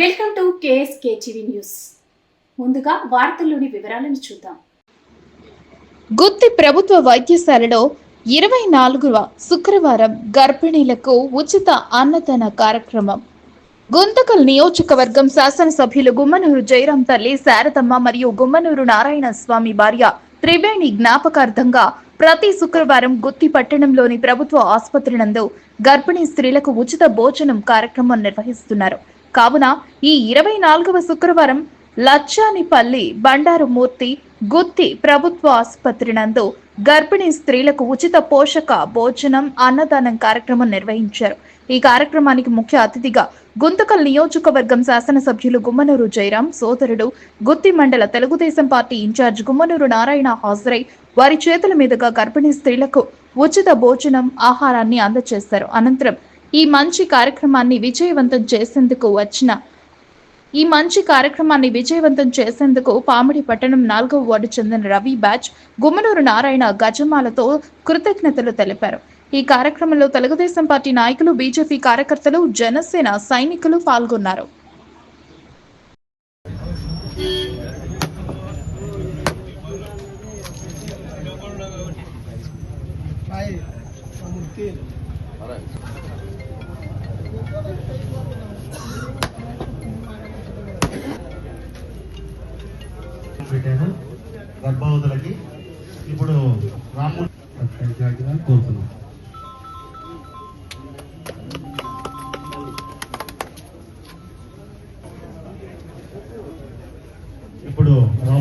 Welcome to KSK TV news. ముందుగా వార్తల్లోని వివరాలను చూద్దాం. గుత్తి ప్రభుత్వ వైద్యశాలలో ఇరవై నాలుగవ శుక్రవారం గర్భిణీలకు ఉచిత అన్నదాన కార్యక్రమం. గుంతకల్ నియోజకవర్గం శాసనసభ్యులు గుమ్మనూరు జయరాం తల్లి శారదమ్మ మరియు గుమ్మనూరు నారాయణ స్వామి భార్య త్రివేణి జ్ఞాపకార్థంగా ప్రతి శుక్రవారం గుత్తి పట్టణంలోని ప్రభుత్వ ఆసుపత్రి నందు గర్భిణీ స్త్రీలకు ఉచిత భోజనం కార్యక్రమం నిర్వహిస్తున్నారు. కావున ఈ ఇరవై నాలుగవ శుక్రవారం లచ్చానిపల్లి బండారుమూర్తి గుత్తి ప్రభుత్వ ఆసుపత్రి నందు గర్భిణీ స్త్రీలకు ఉచిత పోషక భోజనం అన్నదానం కార్యక్రమం నిర్వహించారు. ఈ కార్యక్రమానికి ముఖ్య అతిథిగా గుంతకల్ నియోజకవర్గం శాసనసభ్యులు గుమ్మనూరు జయరాం సోదరుడు గుత్తి మండల Telugu Desam party in charge Gummanuru Narayana హాజరై వారి చేతుల మీదుగా గర్భిణీ స్త్రీలకు ఉచిత భోజనం ఆహారాన్ని అందజేశారు. అనంతరం ఈ మంచి కార్యక్రమాన్ని విజయవంతం చేసేందుకు వచ్చిన ఈ మంచి కార్యక్రమాన్ని విజయవంతం చేసేందుకు పామిడి పట్టణం నాలుగవ వార్డు చెందిన రవి బ్యాచ్ గుమ్మనూరు నారాయణ గజమాలతో కృతజ్ఞతలు తెలిపారు. ఈ కార్యక్రమంలో తెలుగుదేశం పార్టీ నాయకులు బీజేపీ కార్యకర్తలు జనసేన సైనికులు పాల్గొన్నారు.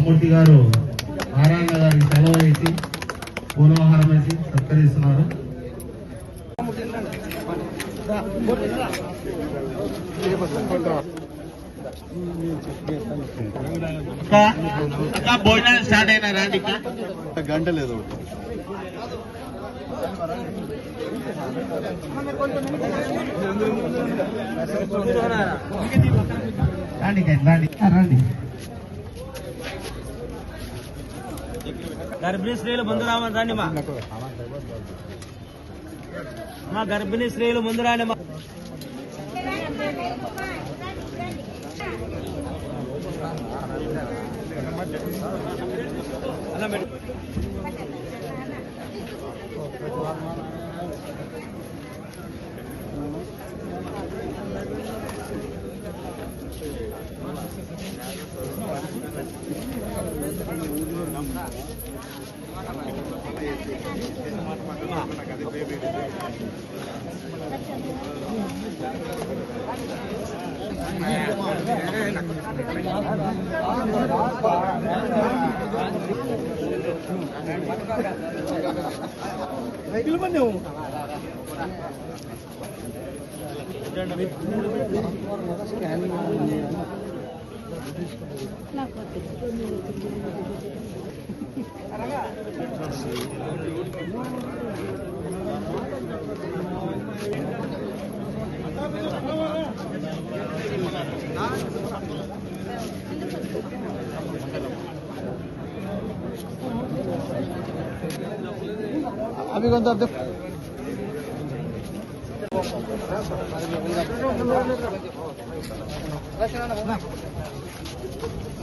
రామ్మూర్తి గారు నారాయణ గారికి సెలవు వేసి పూర్వాహారం వేసి సత్కరిస్తున్నారు. భోజనాలు స్టార్ట్ అయినా రాండి గంట లేదు రండి. రండి. గర్భిణీ స్త్రీలు ముందు రామని రండి మా మా గర్భిణీ స్త్రీలు ముందు రాండి మా అలా పెట్టు. అవి కొంత అర్థం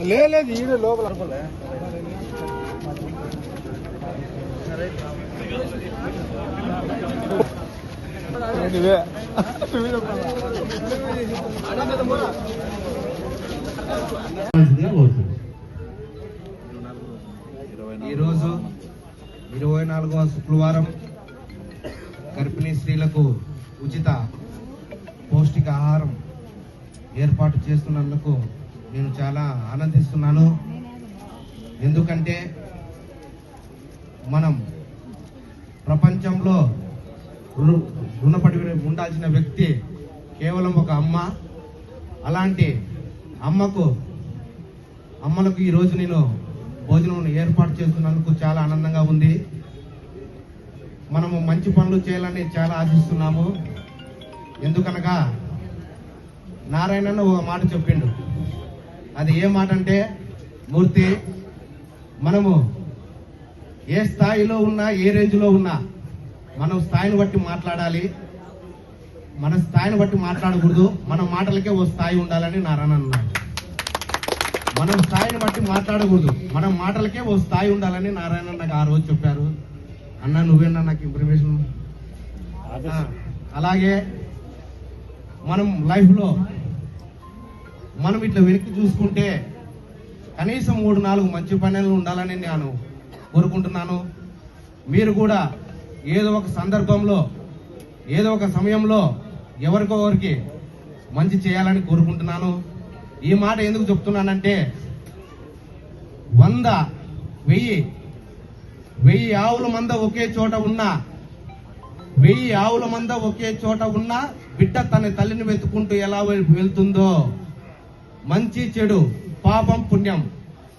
లేదు ఈడ లోపల అనుకోలే. ఇవే కావాల్సిందిగా కోరుతున్నాం ఈరోజు ఇరవై నాలుగవ శుక్రవారం గర్భిణీ స్త్రీలకు ఉచిత పౌష్టిక ఆహారం ఏర్పాటు చేస్తున్నందుకు నేను చాలా ఆనందిస్తున్నాను. ఎందుకంటే మనం ప్రపంచంలో రుణపడి ఉండాల్సిన వ్యక్తి కేవలం ఒక అమ్మ. అలాంటి అమ్మకు అమ్మలకు ఈరోజు నేను భోజనం ఏర్పాటు చేస్తున్నందుకు చాలా ఆనందంగా ఉంది. మనము మంచి పనులు చేయాలని చాలా ఆశిస్తున్నాము. ఎందుకనగా నారాయణను ఒక మాట చెప్పిండు. అది ఏ మాట అంటే మూర్తి మనము ఏ స్థాయిలో ఉన్నా ఏ రేంజ్లో ఉన్నా మనం స్థాయిని బట్టి మాట్లాడాలి. మన స్థాయిని బట్టి మాట్లాడకూడదు. మన మాటలకే ఓ స్థాయి ఉండాలని నారాయణ అన్నాడు మనం స్థాయిని బట్టి మాట్లాడకూడదు. మన మాటలకే ఓ స్థాయి ఉండాలని నారాయణ నాకు ఆ రోజు చెప్పారు. అన్న నువ్వేనా నాకు ఇన్ఫర్మేషన్ అలాగే మనం లైఫ్లో మనం ఇట్లా వెనక్కి చూసుకుంటే కనీసం మూడు నాలుగు మంచి పనులు ఉండాలని నేను కోరుకుంటున్నాను. మీరు కూడా ఏదో ఒక సందర్భంలో ఏదో ఒక సమయంలో ఎవరికొకరికి మంచి చేయాలని కోరుకుంటున్నాను. ఈ మాట ఎందుకు చెప్తున్నానంటే వంద వెయ్యి వెయ్యి ఆవుల మంద ఒకే చోట ఉన్నా వెయ్యి ఆవుల మంద ఒకే చోట ఉన్నా బిడ్డ తన తల్లిని వెతుకుంటూ ఎలా వెళ్తుందో. మంచి చెడు పాపం పుణ్యం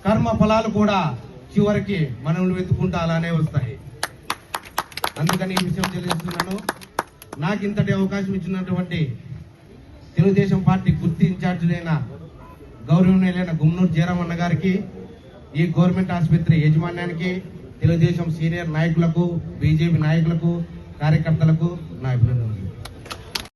కర్మ ఫలాలు కూడా చివరికి మనల్ని వెతుకుంటా అలానే వస్తాయి. అందుకని ఈ విషయం తెలియజేస్తున్నాను. నాకు ఇంతటి అవకాశం ఇచ్చినటువంటి తెలుగుదేశం పార్టీ గుర్తి ఇన్ఛార్జీలైన గౌరవనీయులైన గుమ్నూరు జయరామన్న గారికి ఈ గవర్నమెంట్ ఆసుపత్రి యాజమాన్యానికి తెలుగుదేశం సీనియర్ నాయకులకు బీజేపీ నాయకులకు కార్యకర్తలకు నా అభినందనలు.